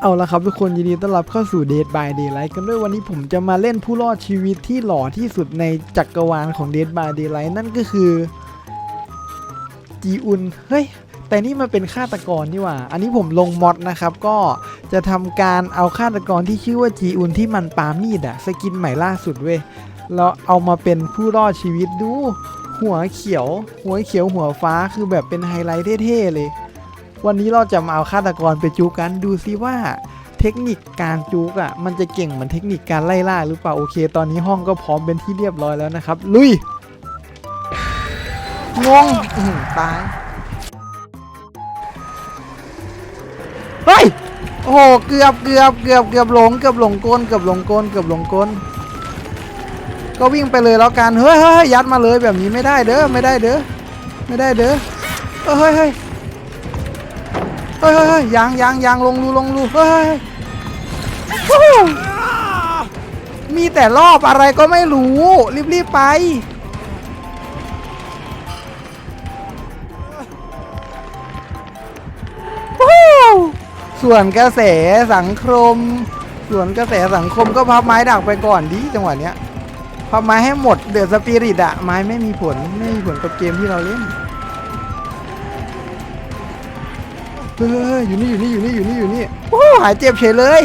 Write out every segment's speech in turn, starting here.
เอาละครับทุกคนยินดีต้อนรับเข้าสู่ Dead by Daylight กันด้วยวันนี้ผมจะมาเล่นผู้รอดชีวิตที่หล่อที่สุดในจักรวาลของ Dead by Daylight นั่นก็คือ จีอุน เฮ้ย แต่นี่มันเป็นฆาตกรนี่หว่า อันนี้ผมลงมอดนะครับ ก็จะทำการเอาฆาตกรที่ชื่อว่าจีอุนที่มันปามีดอะสกินใหม่ล่าสุดเว้ยแล้วเอามาเป็นผู้รอดชีวิตดู หัวเขียว หัวเขียวหัวฟ้าคือแบบเป็นไฮไลท์เท่ๆเลย วันนี้เราจะมาเอาฆาตกรไปจูกันดูซิว่าเทคนิคการจูกอะมันจะเก่งเหมือนเทคนิคการไล่ล่าหรือเปล่าโอเค ตอนนี้ห้องก็พร้อมเป็นที่เรียบร้อยแล้วนะครับ ลุยงงตายเฮ้ยโอ้โหเกือบเกือบเกือบเกือบหลงเกือบหลงกลเกือบหลงกลเกือบหลงกลก็วิ่งไปเลยแล้วกันเฮ้ยเฮ้ยเฮ้ยยัดมาเลยแบบนี้ไม่ได้เด้อไม่ได้เด้อไม่ได้เด้อเฮ้ยเฮ้ย เฮ้ยเฮ้ยยางยางยางลงรูลงรูเฮ้ยมีแต่รอบอะไรก็ไม่รู้ รีบๆไป ส่วนกระแสสังคม ส่วนกระแสสังคมก็พับไม้ดักไปก่อนดิจังหวะเนี้ยพับไม้ให้หมดเดือดสปิริตอะไม้ไม่มีผล ไม่มีผลกับเกมที่เราเล่น เฮ้ยอยู่นี่อยู่นี่อยู่นี่อยู่นี่อยู่นี่โอ้หายเจ็บเฉยเลย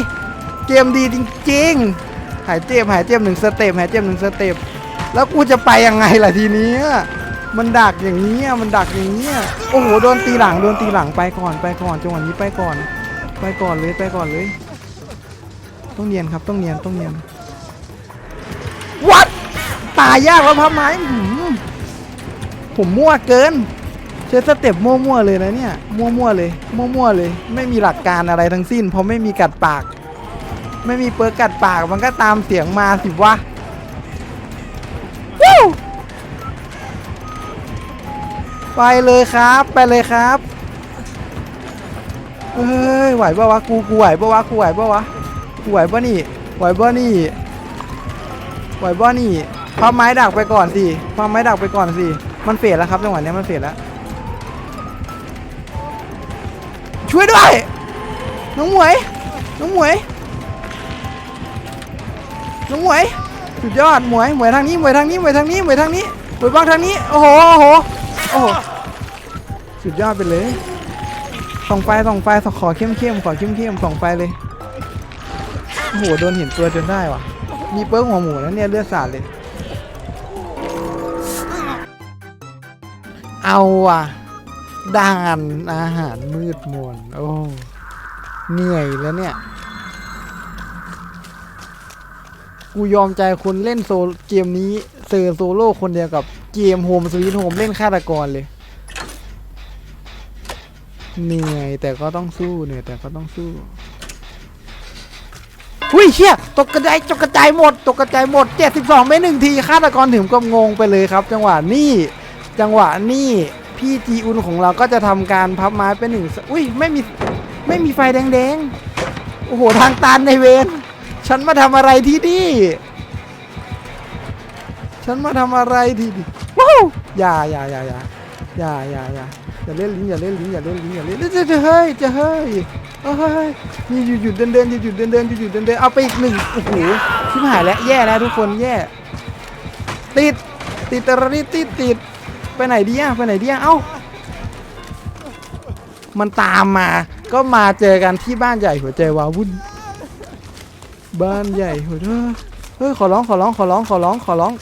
เกมดีจริงๆ หายเจ็บหายเจ็บหนึ่งสเต็ปหายเจ็บหนึ่งสเต็ปแล้วกูจะไปยังไงล่ะทีนี้มันดักอย่างนี้มันดักอย่างนี้โอ้โหโดนตีหลังโดนตีหลังไปก่อนไปก่อนจังหวะนี้ไปก่อน ไปก่อนเลยไปก่อนเลย ต้องเนียนครับต้องเนียนต้องเนียนวัดตายยากแล้วพับไม้ผมมั่วเกิน ช้สเต็ปมั่วๆเลยนะเนี่ย มั่วๆเลย มั่วๆเลย ไม่มีหลักการอะไรทั้งสิ้น เพราะไม่มีกัดปาก ไม่มีเปิร์กัดปากมันก็ตามเสียงมาสิวะไปเลยครับ ไปเลยครับเฮ้ยไหวปะวะกูกูไหวปะวะกูไหวปะวะกูไหวปะนี่ไหวปะนี่ไหวปะนี่พับไม้ดักไปก่อนสิพับไม้ดักไปก่อนสิมันเฟดแล้วครับจังหวะนี้มันเฟดแล้ว ช่วยด้วย น้องหมวย น้องหมวย น้องหมวยสุดยอดหมวยหมวยทางนี้หมวยทางนี้หมวยทางนี้หมวยทางนี้หมวยบ้างทางนี้ โอ้โห โอ้โห โอ้โห สุดยอดไปเลย ส่องไฟส่องไฟส่งขอเข้มเข้มขอเข้มเข้มส่องไฟเลย โอ้โห โดนเห็นตัวจนได้ว่ะ มีเปิ้งหัวหมูแล้วเนี่ยเลือดสาดเลย เอาว่ะ ด่านอาหารมืดมนโอ้ เหนื่อยแล้วเนี่ย กูยอมใจคนเล่นโซเกมนี้เซอร์โซโล่คนเดียวกับเกมโฮมสวีทโฮมเล่นฆาตกรเลย เหนื่อยแต่ก็ต้องสู้เหนื่อยแต่ก็ต้องสู้หุ้ยเชี่ยตกกระจายตกกระจายหมด ตกกระจายหมด 72ไม่หนึ่งทีฆาตกรถึงก็งงไปเลยครับ จังหวะนี้จังหวะนี้ พี่จีอุนของเราก็จะทำการพับไม้เป็นหนึ่งสอุ้ยไม่มีไม่มีไฟแดงๆ โอ้โหทางตันในเวรฉันมาทำอะไรที่นี่ ฉันมาทำอะไรที่นี่ว้าวอย่าอย่าอย่าอย่าอย่าอย่าอย่าอย่าเล่นลิ้นอย่าเล่นลิ้นอย่าเล่นลิ้นอย่าเล่นจะจะเฮ้ยจะเฮ้ยเฮ้ยนี่หยุดหยุดเดินเดินหยุดหยุดเดินเดินหยุดหยุดเดินเดินเอาไปอีกหนึ่งโอ้โหชิบหายแล้วแย่แล้วทุกคนแย่ ติดติดตระริดติดติด ไปไหนดีอะไปไหนดีอะเอ้า มันตามมา ก็มาเจอกันที่บ้านใหญ่หัวใจวาวุ่น บ้านใหญ่หัวใจเฮ้ยขอร้องขอร้องขอร้องขอร้องขอร้อง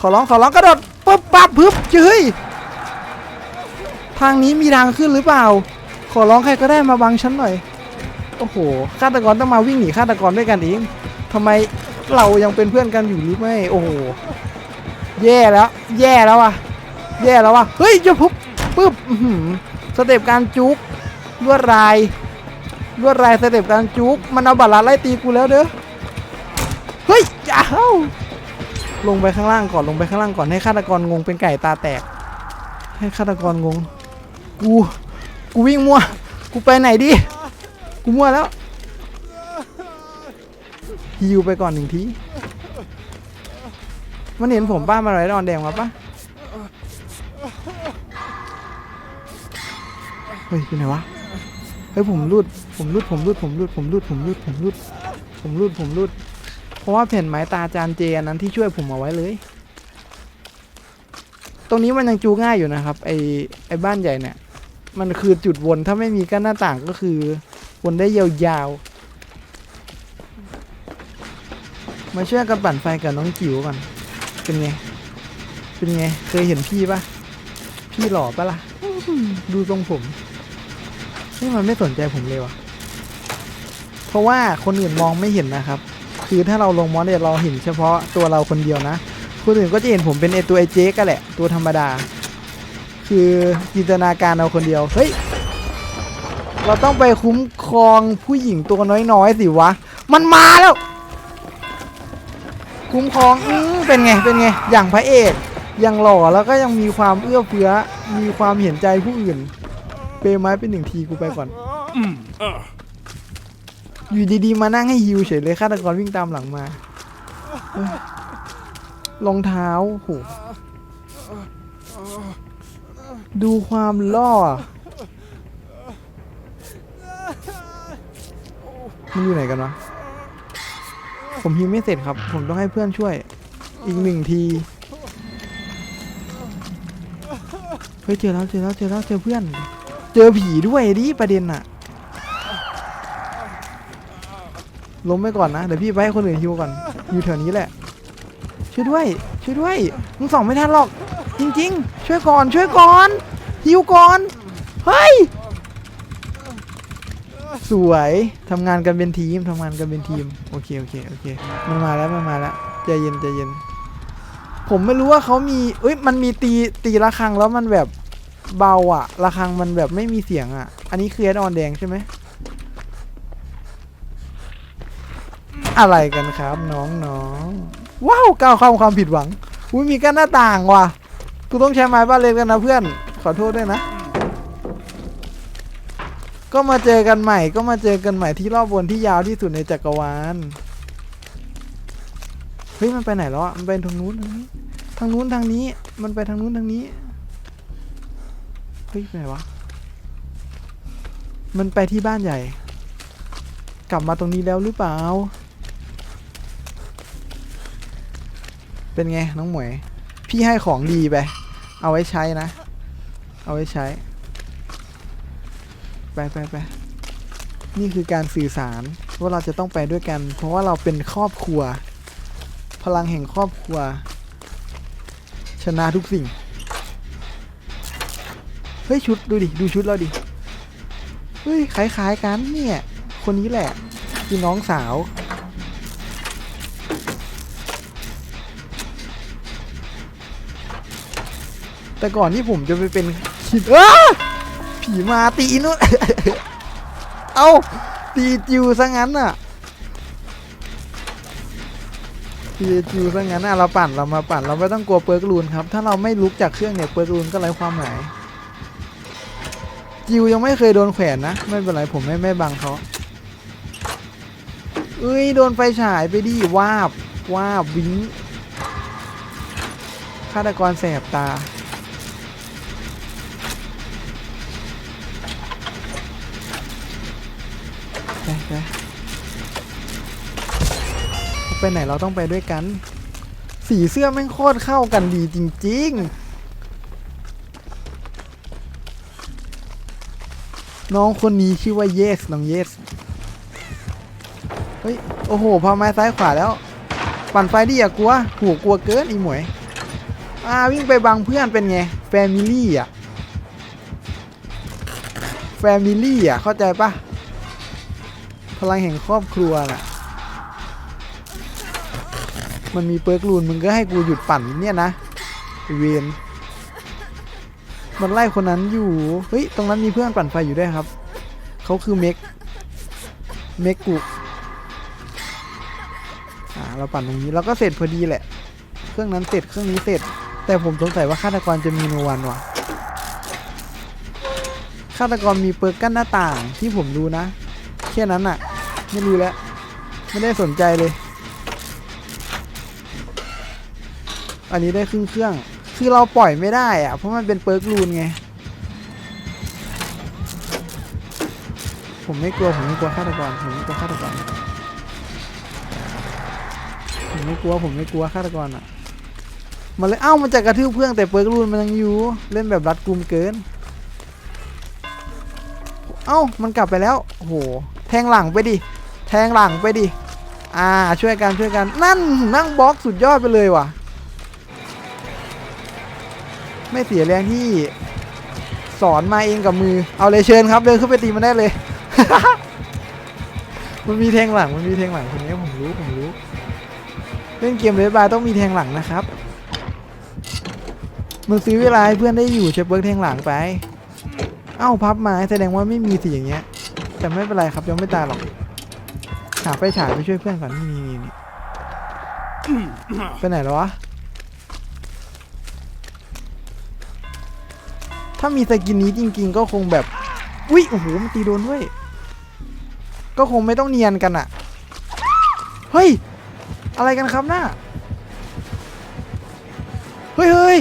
ขอร้องขอร้องกระโดดปุ๊บปั๊บพึบเฮ้ยทางนี้มีทางขึ้นหรือเปล่า ขอร้องใครก็ได้มาบังฉันหน่อย โอ้โหฆาตกรต้องมาวิ่งหนีฆาตกรด้วยกันเองทำไมเรายังเป็นเพื่อนกันอยู่หรือไม่ โอ้โห แย่แล้ว แย่แล้วอะ แย่แล้วว่ะเฮ้ยจะปุ๊บปุ๊บสเต็ปการจุกลวดลายลวดลายสเต็ปการจุกมันเอาบัตรลัดไล่ตีกูแล้วเด้อเฮ้ยจ้าลงไปข้างล่างก่อนลงไปข้างล่างก่อนให้ฆาตกรงงเป็นไก่ตาแตก ให้ฆาตกรงงกูกูวิ่งมั่วกูไปไหนดีกูมั่วแล้วฮิวไปก่อนหนึ่งทีมันเห็นผมป้ามาไรดอนแดงมาปะ ฮ้ยอยู่ไหนวะ เฮ้ยผมรูด ผมรูด ผมรูด ผมรูด ผมรูด ผมรูด ผมรูด ผมรูด ผมรูด เพราะว่าแผ่นไม้ตาจานเจอันนั้นที่ช่วยผมเอาไว้เลย ตรงนี้มันยังจูง่ายอยู่นะครับ ไอไอบ้านใหญ่เนี่ย มันคือจุดวนถ้าไม่มีกั้นหน้าต่างก็คือ วนได้ยาวๆ มาช่วยกันปั่นไฟกับน้องจิ๋วก่อน เป็นไง เป็นไง เคยเห็นพี่ปะพี่หล่อปะล่ะ ดูทรงผม นี่มันไม่สนใจผมเลยวะเพราะว่าคนอื่นมองไม่เห็นนะครับ คือถ้าเราลงมอสเนี่ยเราเห็นเฉพาะตัวเราคนเดียวนะคนอื่นก็จะเห็นผมเป็นไอตัวไอเจ๊ก็แหละ ตัวธรรมดา คือจินตนาการเอาคนเดียวเฮ้ยเราต้องไปคุ้มครองผู้หญิงตัวน้อยๆสิวะ มันมาแล้ว คุ้มครองอือเป็นไงเป็นไง อย่างพระเอกยังหล่อแล้วก็ยังมีความเอื้อเฟื้อมีความเห็นใจผู้อื่น เปย์ไม้เป็นหนึ่งทีกูไปก่อน อยู่ดีๆ มานั่งให้ฮิวเฉยเลยฆาตกรวิ่งตามหลังมาเฮ้ยรองเท้าโหดูความล่อ มันอยู่ไหนกันวะ ผมฮิวไม่เสร็จครับ ผมต้องให้เพื่อนช่วย อีกหนึ่งที เฮ้ยเจอแล้วเจอแล้วเจอแล้วเจอเพื่อน เจอผีด้วยดิประเด็นอะล้มไปก่อนนะ เดี๋ยวพี่ไปให้คนอื่นฮิวก่อน อยู่แถวนี้แหละ ช่วยด้วย ช่วยด้วย มึงส่องไม่ทันหรอก จริง ๆ ช่วยก่อน ช่วยก่อน ฮิวก่อน เฮ้ย สวยทำงานกันเป็นทีมทำงานกันเป็นทีม โอเค โอเค โอเค มันมาแล้ว มันมาแล้ว ใจเย็น ใจเย็น ผมไม่รู้ว่าเขามีเอ้ย มันมีตี ตีระฆังแล้วมันแบบ เบาอะระฆังมันแบบไม่มีเสียงอะอันนี้คือแอดออนแดงใช่ไหม อะไรกันครับน้องน้องๆว้าวก้าวข้าความผิดหวังอุ้ยมีกั้นหน้าต่างว่ะ กูต้องใช้ไม้บ้านเล็กกันนะเพื่อน ขอโทษด้วยนะ ก็มาเจอกันใหม่ ก็มาเจอกันใหม่ที่รอบวนที่ยาวที่สุดในจักรวาล เฮ้ยมันไปไหนแล้วอะ มันไปทางนู้นทางนี้ ทางนู้นทางนี้ มันไปทางนู้นทางนี้ เฮ้ยไปไหนวะ มันไปที่บ้านใหญ่ กลับมาตรงนี้แล้วหรือเปล่า เป็นไงน้องหมวย พี่ให้ของดีไป เอาไว้ใช้นะ เอาไว้ใช้ ไปไปไปนี่คือการสื่อสารว่าเราจะต้องไปด้วยกัน เพราะว่าเราเป็นครอบครัว พลังแห่งครอบครัว ชนะทุกสิ่ง ฮ้ยชุดดูดิดูชุดเราดิเฮ้ยคล้ายๆกันเนี่ยคนนี้แหละคือน้องสาวแต่ก่อนที่ผมจะไปเป็นคิดอ้าผีมาตีนู่น เอาตีจิวซะงั้นน่ะ ตีจิวซะงั้นน่ะเราปั่นเรามาปั่นเราไม่ต้องกลัวเปิร์กรูนครับ ถ้าเราไม่ลุกจากเครื่องเนี่ยเปิร์กรูนก็ไร้ความหมาย จิวยังไม่เคยโดนแขวนนะ ไม่เป็นไรผมไม่ไม่บังเขาเอ้ยโดนไฟฉายไปดิวาบวาบวิ้งฆาตกรแสบตา ไปไปไปไหนเราต้องไปด้วยกัน สีเสื้อแม่งโคตรเข้ากันดีจริง ๆ น้องคนนี้ชื่อว่าเยสน้องเยสเฮ้ยโอ้โหพาไม้ซ้ายขวาแล้ว ปั่นไฟดิอย่ากลัวหัวกลัวเกินอีหมวยอ่าวิ่งไปบังเพื่อนเป็นไงแฟมิลี่อะแฟมิลี่อะเข้าใจปะพลังแห่งครอบครัวน่ะมันมีเปิร์กรูนมึงก็ให้กูหยุดปั่นเนี่ยนะเวน มันไล่คนนั้นอยู่ เฮ้ย ตรงนั้นมีเพื่อนปั่นไฟอยู่ด้วยครับ เขาคือเมก เมกกุอ่า เราปั่นตรงนี้เราก็เสร็จพอดีแหละ เครื่องนั้นเสร็จ เครื่องนี้เสร็จ แต่ผมสงสัยว่าฆาตกรจะมีโนวันว่ะฆาตกรมีเปิร์กกั้นหน้าต่างที่ผมดูนะ แค่นั้นอะไม่รู้แล้ว ไม่ได้สนใจเลย อันนี้ได้ครึ่งเครื่อง คือเราปล่อยไม่ได้อะเพราะมันเป็นเปิร์กรูนไง ผมไม่กลัว ผมไม่กลัวฆาตกร ผมไม่กลัวฆาตกร ผมไม่กลัว ผมไม่กลัวฆาตกรอะ มันเลย เอ้า มันจะกระทืบเพื่อนแต่เปิร์กรูนมันยังอยู่ เล่นแบบรัดกุมเกิน เอ้า มันกลับไปแล้ว โอ้โห แทงหลังไปดิ แทงหลังไปดิ อ่า ช่วยกัน ช่วยกัน นั่น นั่งบล็อกสุดยอดไปเลยว่ะ ไม่เสียแรงที่สอนมาเองกับมือ เอาเลยเชิญครับ เดินขึ้นไปตีมันได้เลย มันมีแทงหลัง มันมีแทงหลังคนนี้ผมรู้ผมรู้ เล่นเกมเลสบายต้องมีแทงหลังนะครับมึงซื้อเวลาให้เพื่อนได้อยู่เชฟเบิร์กแทงหลังไป เอ้าพับไม้แสดงว่าไม่มีสิอย่างเงี้ย แต่ไม่เป็นไรครับยังไม่ตายหรอก หาไปฉายไปช่วยเพื่อนก่อนนี่นี่นี่นี่ไปไหนแล้ววะ ถ้ามีสกินนี้จริง ๆ ก็คงแบบอุ้ยโอ้โหมันตีโดนด้วย ก็คงไม่ต้องเนียนกันอะเฮ้ย อะไรกันครับหน้าเฮ้ยเฮ้ย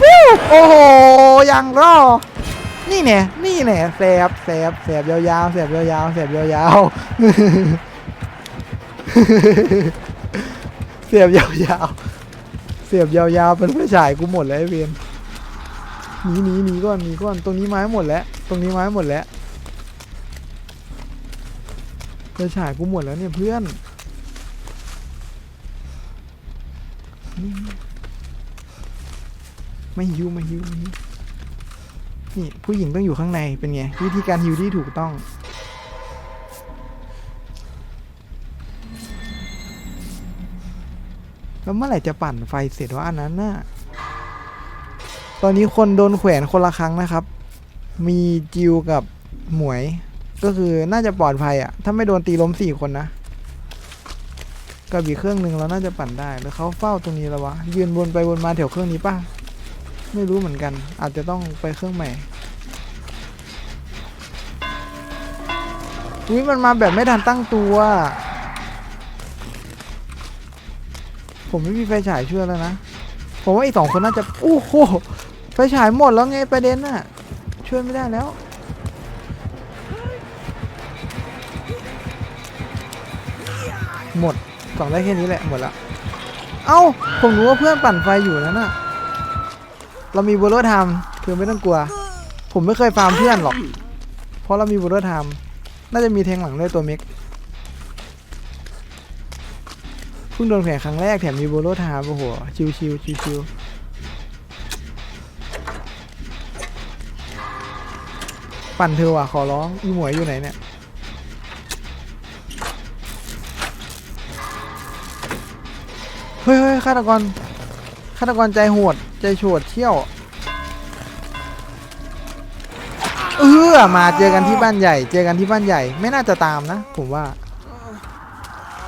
ฟิวโอ้โหยังรอ นี่เนี่ยนี่เนี่ยแสบแสบแสบยาวๆแสบยาวๆแสบยาวๆเสียบยาวๆเสียบยาวๆเป็นไฟฉายกูหมดแล้วไอเวียน หนีหนีหนีก่อนหนีก่อนตรงนี้ไม้หมดแล้ว ตรงนี้ไม้หมดแล้วไฟฉายกูหมดแล้วเนี่ยเพื่อนไม่ฮิวไม่ฮิวไม่ฮิวนี่ผู้หญิงต้องอยู่ข้างในเป็นไงวิธีการฮิวที่ถูกต้องแล้วเมื่อไหร่จะปั่นไฟเสร็จวะอันนั้นน่ะ ตอนนี้คนโดนแขวนคนละครั้งนะครับ มีจิวกับหมวย ก็คือน่าจะปลอดภัยอะถ้าไม่โดนตีล้มสี่คนนะกับอีกเครื่องหนึ่งเราน่าจะปั่นได้แล้วเขาเฝ้าตรงนี้แล้ววะยืนวนไปวนมาแถวเครื่องนี้ป่ะไม่รู้เหมือนกัน อาจจะต้องไปเครื่องใหม่อุ้ยมันมาแบบไม่ทันตั้งตัว ผมไม่มีไฟฉายช่วยแล้วนะ ผมว่าไอ้สองคนน่าจะโอ้โหไฟฉายหมดแล้วไงประเด็นน่ะช่วยไม่ได้แล้วหมดสองได้แค่นี้แหละหมดละเอ้าผมรู้ว่าเพื่อนปั่นไฟอยู่นั่นน่ะเรามีบูโรไทม์คือไม่ต้องกลัว ผมไม่เคยฟาร์มเพื่อนหรอก เพราะเรามีบูโรไทม์น่าจะมีแทงหลังด้วยตัวม็ก เพิ่งโดนแผลครั้งแรกแถมมีโบโลทาโอ้โหชิวชิวชิวชิวปั่นเธอว่ะขอร้องอีหมวยอยู่ไหนเนี่ยเฮ้ยเฮ้ยฆาตกรฆาตกรใจโหด ใจโฉดเที่ยวเออมาเจอกันที่บ้านใหญ่ เจอกันที่บ้านใหญ่ ไม่น่าจะตามนะ ผมว่า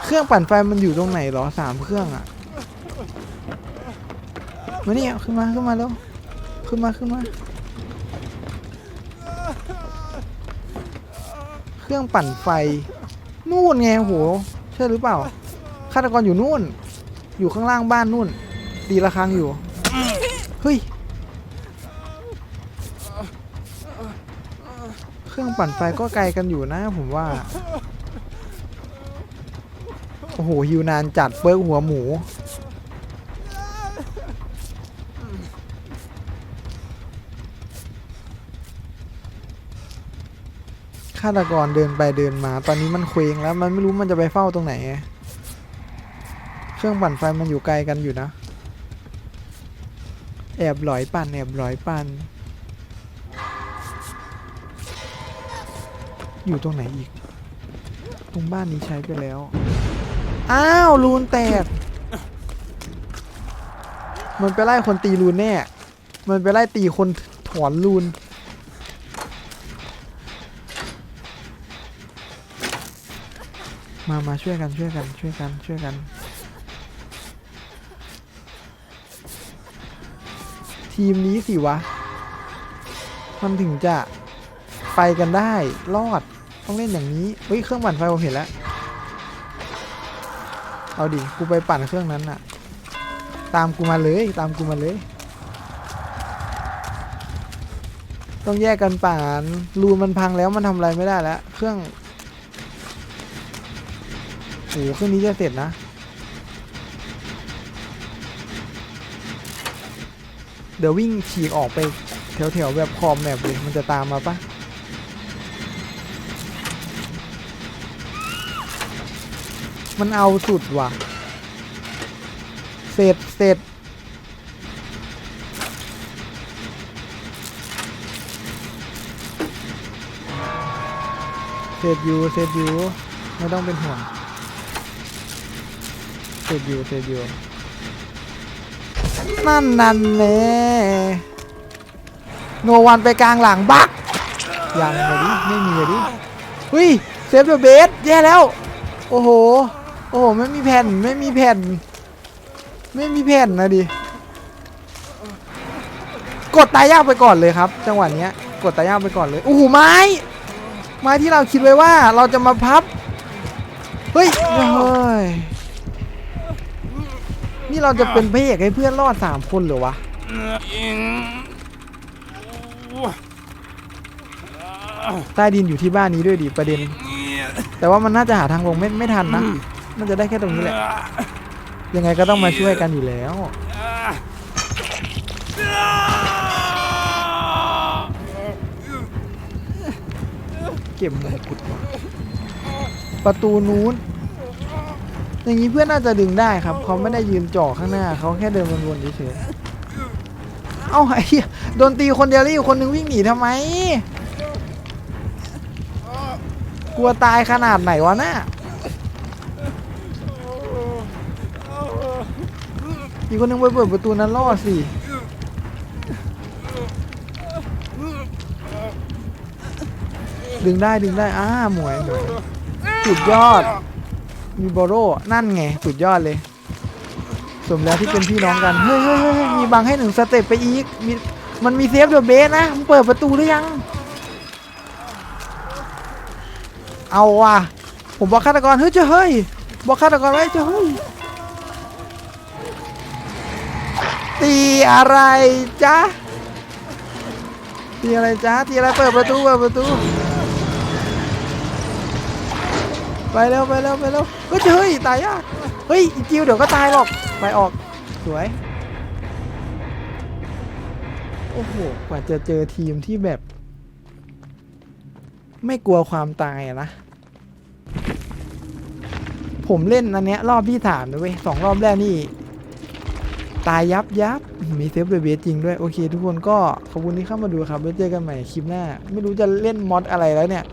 เครื่องปั่นไฟมันอยู่ตรงไหนหรอสามเครื่องอะมาเนี่ยขึ้นมาขึ้นมาแล้วขึ้นมาขึ้นมา เครื่องปั่นไฟ นู่นไงโหใช่หรือเปล่าฆาตกรอยู่นู่น อยู่ข้างล่างบ้านนู่น ตีระฆังอยู่ เฮ้ย เครื่องปั่นไฟก็ไกลกันอยู่นะผมว่า โหฮิวนานจัดเฟิร์กหัวหมู ฆาตกรเดินไปเดินมา ตอนนี้มันเคว้งแล้ว มันไม่รู้มันจะไปเฝ้าตรงไหน เครื่องปั่นไฟมันอยู่ไกลกันอยู่นะ แอบหลอยปั่นแอบหลอยปั่นอยู่ตรงไหนอีก ตรงบ้านนี้ใช้ไปแล้ว อ้าวรูนแตก มันไปไล่คนตีรูนแน่ มันไปไล่ตีคนถอนรูน มามาช่วยกันช่วยกันช่วยกันช่วยกัน ทีมนี้สิวะ มันถึงจะไปกันได้รอดต้องเล่นอย่างนี้เฮ้ยเครื่องปั่นไฟผมเห็นแล้ว เอาดิ กูไปปั่นเครื่องนั้นน่ะ ตามกูมาเลย ตามกูมาเลย ต้องแยกกันป่านรูมันพังแล้วมันทำอะไรไม่ได้แล้ว เครื่องโอ้เครื่องนี้จะเสร็จนะ เดี๋ยววิ่งฉีกออกไปแถวๆแบบขอบแมปเลยมันจะตามมาปะ มันเอาสุดว่ะ เสร็จเสร็จเสร็จอยู่เสร็จอยู่ไม่ต้องเป็นห่วงเสร็จอยู่เสร็จอยู่นั่นนั่นแน่โนวันไปกลางหลังบักยังเลยดิไม่มีเลยดิเฮ้ยเซฟเดอะเบสแย่แล้ว โอ้โห โอ้ไม่มีแผ่นไม่มีแผ่น ไม่มีแผ่นนะดิ กดตายยากไปก่อนเลยครับ จังหวะเนี้ย กดตายยากไปก่อนเลยโอ้โหไม้ ไม้ที่เราคิดไว้ว่าเราจะมาพับ เฮ้ยเฮ้ยนี่เราจะเป็นพระเอกให้เพื่อนรอดสามคนหรือวะใต้ดินอยู่ที่บ้านนี้ด้วยดิประเด็น แต่ว่ามันน่าจะหาทางลงไม่ไม่ทันนะ น่าจะได้แค่ตรงนี้แหละ ยังไงก็ต้องมาช่วยกันอยู่แล้ว เก็บมงกุฎว่ะประตูนู้น อย่างนี้เพื่อนน่าจะดึงได้ครับ เขาไม่ได้ยืนจ่อข้างหน้า เขาแค่เดินวนๆเฉยๆ เอ้าไอ้เหี้ยโดนตีคนเดียวแล้วอีกคนนึงวิ่งหนีทำไม กลัวตายขนาดไหนวะน่ะ อีกคนนึงไปเปิดประตูนั้นรอดสิดึงได้ดึงได้อ้าหมวยหมวยสุดยอด มีโบโรนั่นไงสุดยอดเลย สมแล้วที่เป็นพี่น้องกันเฮ้ยเฮ้ยเฮ้ยมีบังให้หนึ่งสเต็ปไปอีกมีมันมีเซฟเดอะเบสนะมึงเปิดประตูหรือยัง เอาว่ะผมบอกฆาตกรเฮ้ยเจ้เฮ้ยบอกฆาตกรไว้เจ้เฮ้ย ตีอะไรจ๊ะตีอะไรจ๊ะตีอะไรเปิดประตูเปิดประตู ไปเร็วไปเร็วไปเร็วเฮ้ยเฮ้ยตายยากเฮ้ยอีจิวเดี๋ยวก็ตายหรอกไปออกสวยโอ้โหกว่าจะเจอทีมที่แบบ ไม่กลัวความตายนะผมเล่นอันเนี้ยรอบที่สามนะเว้ยสองรอบแรกนี่ ตายยับยับมีเซฟเบเบสจริงด้วย โอเค ทุกคนก็ขอบคุณที่เข้ามาดูครับไว้เจอกันใหม่คลิปหน้า ไม่รู้จะเล่นมอดอะไรแล้วเนี่ย